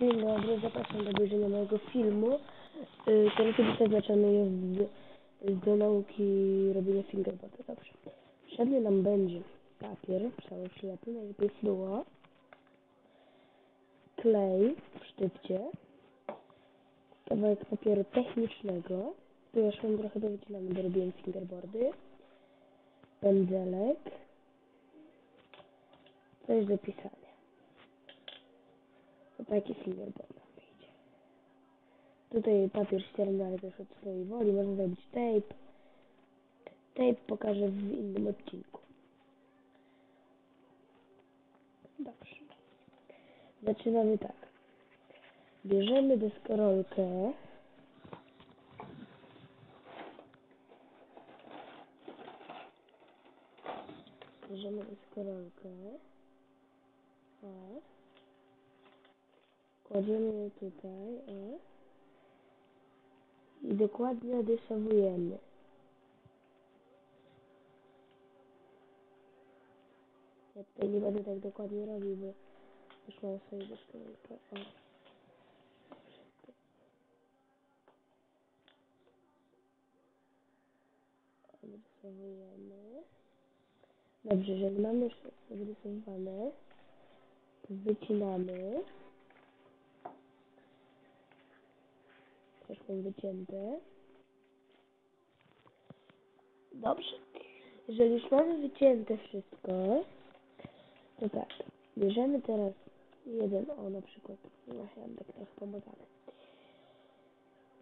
Dzień dobry, zapraszam do obejrzenia mojego filmu. Yy, Ten film przeznaczony jest z- do nauki robienia fingerboarda. Dobrze. Potrzebny nam będzie papier cały ślepy, najlepiej fluo, klej w sztywcie, kawałek papieru technicznego, już mam trochę do wycinania, bo robiłem fingerboardy, pędzelek, coś do pisania. Fingerboard nam wyjdzie. Tutaj papier ścierny, ale też od swojej woli. Można zrobić tape. Tape pokażę w innym odcinku. Dobrze. Zaczynamy tak. Bierzemy deskorolkę. Bierzemy deskorolkę. O. Kładziemy tutaj, o. I dokładnie odrysowujemy. Ja tutaj nie będę tak dokładnie robił, bo już mam swoją deskorolkę. O. Odrysowujemy. Dobrze, jeżeli mamy już odrysowane, to wycinamy. Też wycięte. Dobrze. Jeżeli już mamy wycięte wszystko, to tak. Bierzemy teraz jeden, o na przykład, no ja tak trochę pomagane.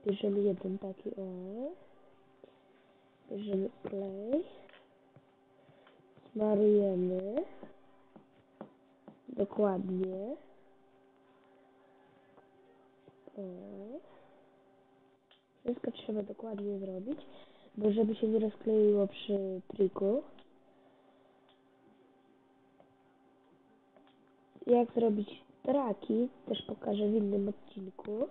Bierzemy jeden taki, o. Bierzemy klej. Smarujemy. Dokładnie. O. Wszystko trzeba dokładnie zrobić, bo żeby się nie rozkleiło przy triku. Jak zrobić traki, też pokażę w innym odcinku.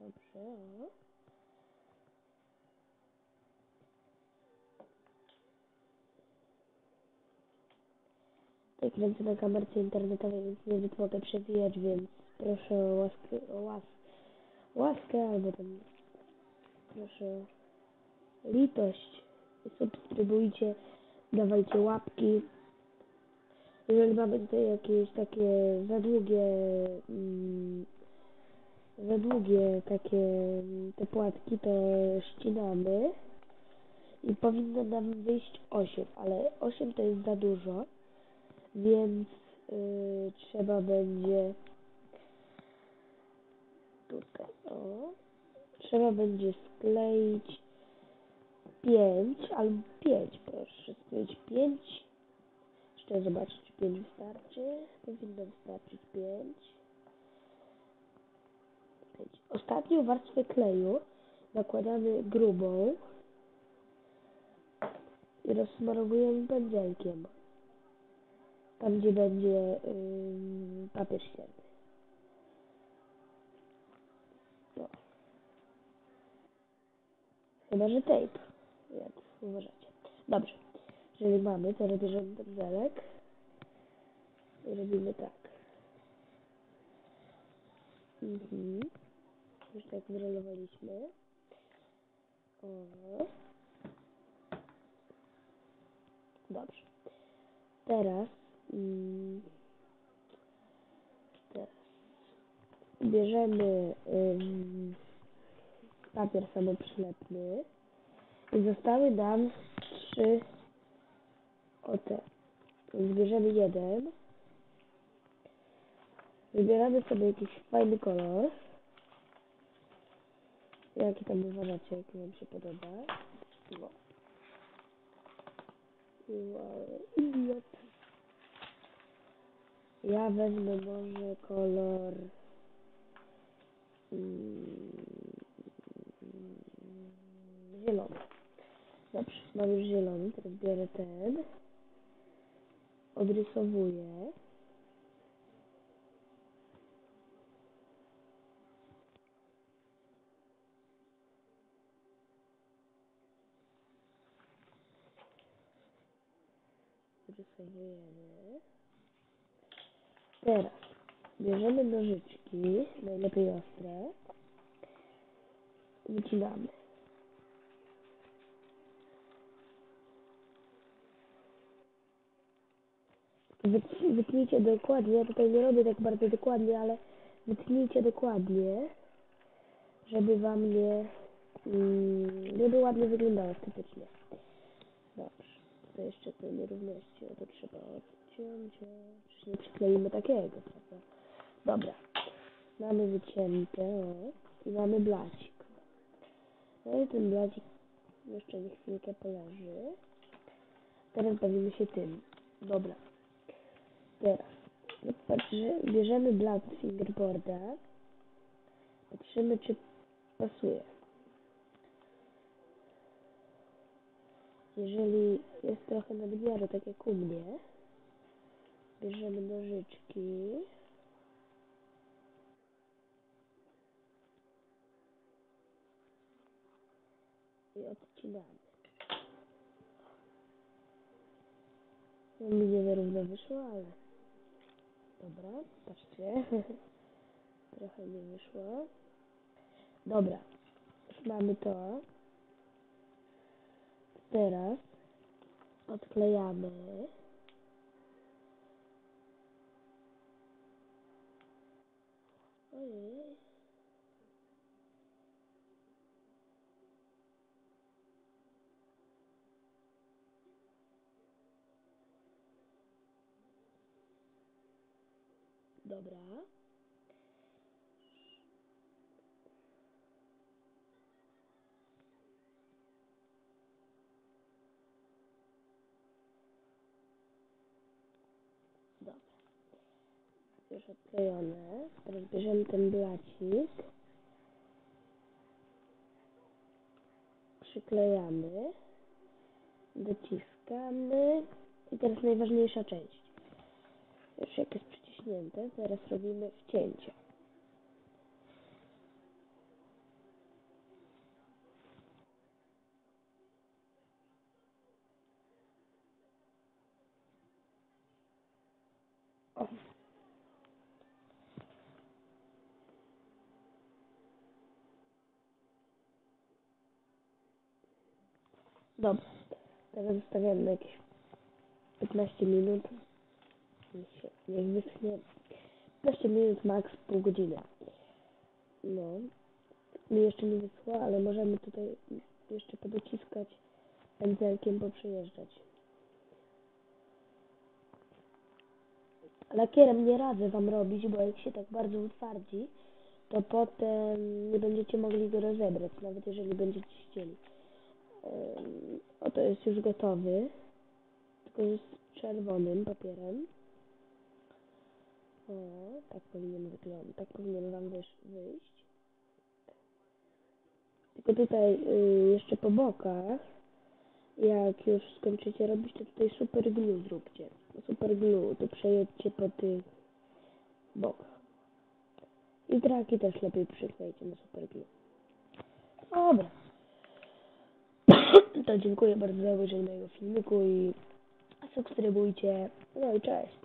Dobrze, o. Tak kręcę na kamerce internetowej, więc nie mogę przewijać, więc proszę o łaskę, o łas, łaskę albo tam proszę o litość. Subskrybujcie, dawajcie łapki. Jeżeli mamy tutaj jakieś takie za długie, mm, za długie takie mm, te płatki, to ścinamy i powinno nam wyjść 8, ale 8 to jest za dużo więc y, trzeba będzie tutaj o trzeba będzie skleić 5 albo 5 proszę skleić 5 jeszcze zobaczyć czy 5 wystarczy powinno wystarczyć 5 5 ostatnią warstwę kleju nakładamy grubą i rozsmarowujemy pędzelkiem tam gdzie będzie ym, papier ścierny. No. Chyba, że tape, jak uważacie. Dobrze, jeżeli mamy, to bierzemy pędzelek i robimy tak. Mhm. Już tak wyrolowaliśmy. O. Dobrze. Teraz bierzemy ym, papier samoprzylepny i zostały nam trzy ote. Zbierzemy jeden. Wybieramy sobie jakiś fajny kolor. Jaki tam uważacie, jaki wam się podoba. No. Wow. Ja wezmę może kolor mm, zielony. Dobrze, mam już zielony, teraz biorę ten. Odrysowuję. Rysujemy. Teraz bierzemy nożyczki, najlepiej ostre. Wycinamy. Wyt- Wytnijcie dokładnie, ja tutaj nie robię tak bardzo dokładnie, ale wytnijcie dokładnie, żeby wam nie, mm, żeby ładnie wyglądało estetycznie. Dobrze, to jeszcze te nierówności, no to trzeba a przecież nie przykleimy takiego, prawda? Dobra, mamy wycięte, o, i mamy blacik. No i ten blacik jeszcze nie chwilkę poleży. Teraz bawimy się tym. Dobra. Teraz patrzy, bierzemy blat z fingerboarda. Patrzymy, czy pasuje. Jeżeli jest trochę nadmiaru, tak jak u mnie, bierzemy nożyczki. I odcinamy. No mi nie zarówno wyszło, ale... Dobra, patrzcie. Trochę nie wyszło. Dobra, już mamy to. Teraz odklejamy. Oi. Dobra. Już odklejone. Teraz bierzemy ten blacik. Przyklejamy. Dociskamy. I teraz najważniejsza część. Już jak jest przyciśnięte, teraz robimy wcięcie. O. Dobra, teraz zostawiamy jakieś 15 minut. Niech, wyschnie. 15 minut, max pół godziny. No, mi jeszcze nie wyschło, ale możemy tutaj jeszcze podociskać pędzelkiem, poprzejeżdżać. Lakierem nie radzę wam robić, bo jak się tak bardzo utwardzi, to potem nie będziecie mogli go rozebrać, nawet jeżeli będziecie chcieli. Oto jest już gotowy, tylko z czerwonym papierem. O, tak powinien wyglądać, tak powinien wam wyjść. Tylko tutaj y, jeszcze po bokach, jak już skończycie robić, to tutaj super glue zróbcie. Super glue, to przejedźcie po tych bokach. I traki też lepiej przyklejcie na super glue. Dobra. To dziękuję bardzo za obejrzenie mojego filmiku i subskrybujcie. No i cześć.